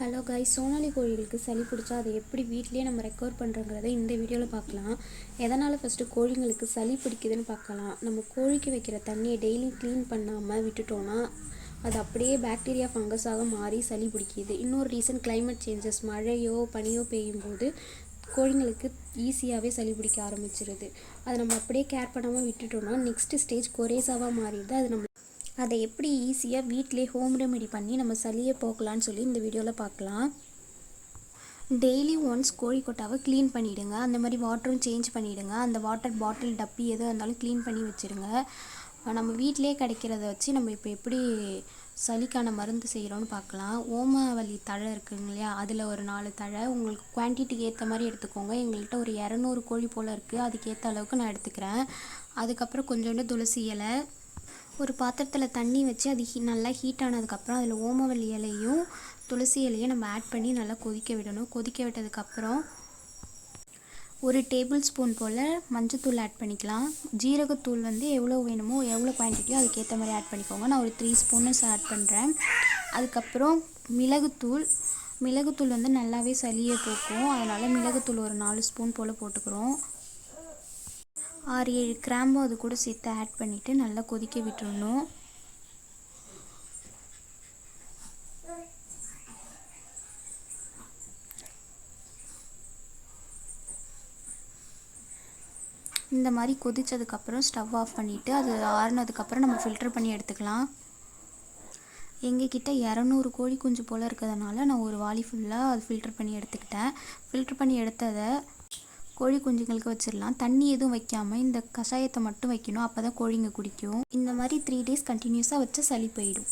Hello காய் சோனாலி கோழிகளுக்கு சளி பிடிச்சா அதை எப்படி வீட்லேயே நம்ம ரெக்கவர் பண்ணுறங்கிறத இந்த வீடியோவில் பார்க்கலாம். எதனால் ஃபஸ்ட்டு கோழிங்களுக்கு சளி பிடிக்குதுன்னு பார்க்கலாம். நம்ம கோழிக்கு வைக்கிற தண்ணியை டெய்லியும் க்ளீன் பண்ணாமல் விட்டுட்டோன்னா அது அப்படியே பாக்டீரியா ஃபங்கஸாக மாறி சளி பிடிக்கிது. இன்னொரு ரீசன் கிளைமேட் சேஞ்சஸ் மழையோ பனியோ பெய்யும் போது கோழிங்களுக்கு ஈஸியாகவே சளி பிடிக்க ஆரம்பிச்சிருது. அதை நம்ம அப்படியே கேர் பண்ணாமல் விட்டுட்டோம்னா நெக்ஸ்ட் ஸ்டேஜ் கொரேசாவாக மாறிடுது. அது நம்ம அதை எப்படி ஈஸியாக வீட்டிலே ஹோம் ரெமெடி பண்ணி நம்ம சளியை போக்கலான்னு சொல்லி இந்த வீடியோவில் பார்க்கலாம். டெய்லி ஒன்ஸ் கோழி கொட்டாவை க்ளீன் பண்ணிவிடுங்க அந்த மாதிரி வாட்டரும் சேஞ்ச் பண்ணிவிடுங்க அந்த வாட்டர் பாட்டில் டப்பி எதுவாக இருந்தாலும் க்ளீன் பண்ணி வச்சுருங்க. நம்ம வீட்டிலே கிடைக்கிறத வச்சு நம்ம இப்போ எப்படி சளிக்கான மருந்து செய்கிறோன்னு பார்க்கலாம். ஓமவல்லி தழை இருக்குங்க இல்லையா? அதில் ஒரு நாலு தழை. உங்களுக்கு குவான்டிட்டிக்கு ஏற்ற மாதிரி எடுத்துக்கோங்க. எங்கள்கிட்ட ஒரு இரநூறு கோழி போல் இருக்குது அதுக்கேற்ற அளவுக்கு நான் எடுத்துக்கிறேன். அதுக்கப்புறம் கொஞ்சோண்டு துளசி இலை. ஒரு பாத்திரத்தில் தண்ணி வச்சு அது ஹீ நல்லா ஹீட் ஆனதுக்கப்புறம் அதில் ஓமவல்லி இலையும் துளசி இலையும் நம்ம ஆட் பண்ணி நல்லா கொதிக்க விடணும். கொதிக்க விட்டதுக்கப்புறம் ஒரு டேபிள் ஸ்பூன் போல் மஞ்சத்தூள் ஆட் பண்ணிக்கலாம். ஜீரகத்தூள் வந்து எவ்வளோ வேணுமோ எவ்வளோ குவான்டிட்டியோ அதுக்கேற்ற மாதிரி ஆட் பண்ணிக்கோங்க. நான் ஒரு த்ரீ ஸ்பூன்ஸ் ஆட் பண்ணுறேன் அதுக்கப்புறம் மிளகுத்தூள் மிளகுத்தூள் வந்து நல்லாவே சளியை போக்கும். அதனால் மிளகுத்தூள் ஒரு நாலு ஸ்பூன் போல் போட்டுக்கிறோம். ஆறு ஏழு கிராம்பும் அது கூட சேர்த்து ஆட் பண்ணிவிட்டு நல்லா கொதிக்க விட்டுறணும். இந்த மாதிரி கொதித்ததுக்கப்புறம் ஸ்டவ் ஆஃப் பண்ணிவிட்டு அது ஆறுனதுக்கப்புறம் நம்ம ஃபில்டர் பண்ணி எடுத்துக்கலாம். எங்ககிட்ட இரநூறு கோழி குஞ்சு போல் இருக்கிறதுனால நான் ஒரு வாலி ஃபுல்லாக அது ஃபில்டர் பண்ணி எடுத்துக்கிட்டேன். ஃபில்டர் பண்ணி எடுத்ததை கோழி குஞ்சுங்களுக்கு வச்சிடலாம். தண்ணி எதுவும் வைக்காமல் இந்த கஷாயத்தை மட்டும் வைக்கணும். அப்போ தான் கோழிங்க குடிக்கும். இந்த மாதிரி த்ரீ டேஸ் கண்டினியூஸாக வச்சா சளி போயிடும்.